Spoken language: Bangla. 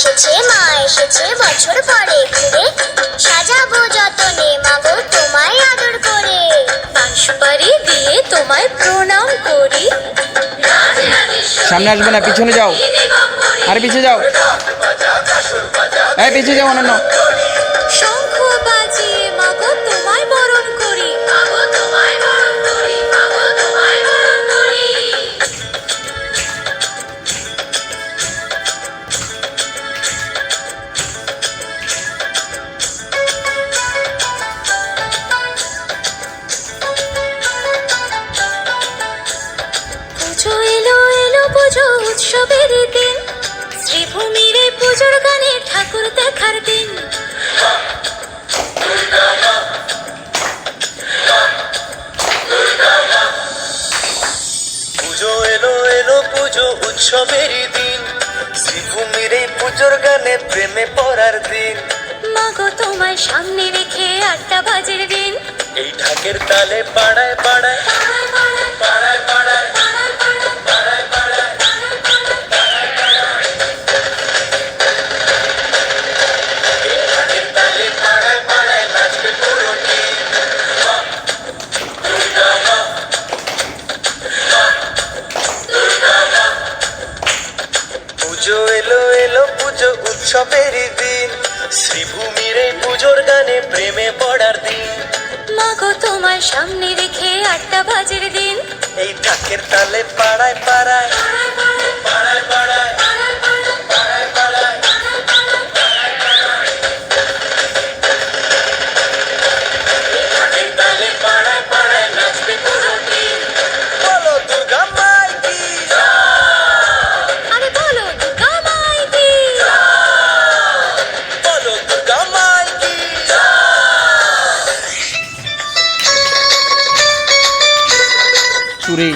এসেছে মা এসেছে বছর পরে ঘুরে। সাজাবো যতনে মাগো তোমায় আদর করে। পান সুপারি দিয়ে তোমায় প্রণাম করি। সামনে আসবে না পিছনে যাও। আর পিছিয়ে যাও। হ্যাঁ পিছিয়ে যাও অনন্য। শঙ্খ পুজো এলো এলো পুজো উৎসবের দিন। শ্রীভূমির এই পুজোর গানে প্রেমে পড়ার দিন। মাগো তোমায় সামনে রেখে আটটা বাজের দিন। এই ঢাকের তালে পাড়ায় পাড়ায়। পুজো এলো এলো পুজো উৎসবের দিন। শ্রীভূমির এই পুজোর গানে প্রেমে পড়ার দিন। মাগো তোমার সামনে রেখে আটটা বাজের দিন। এই ঢাকের তালে পাড়ায় পাড়ায় পাড়ায় চুরি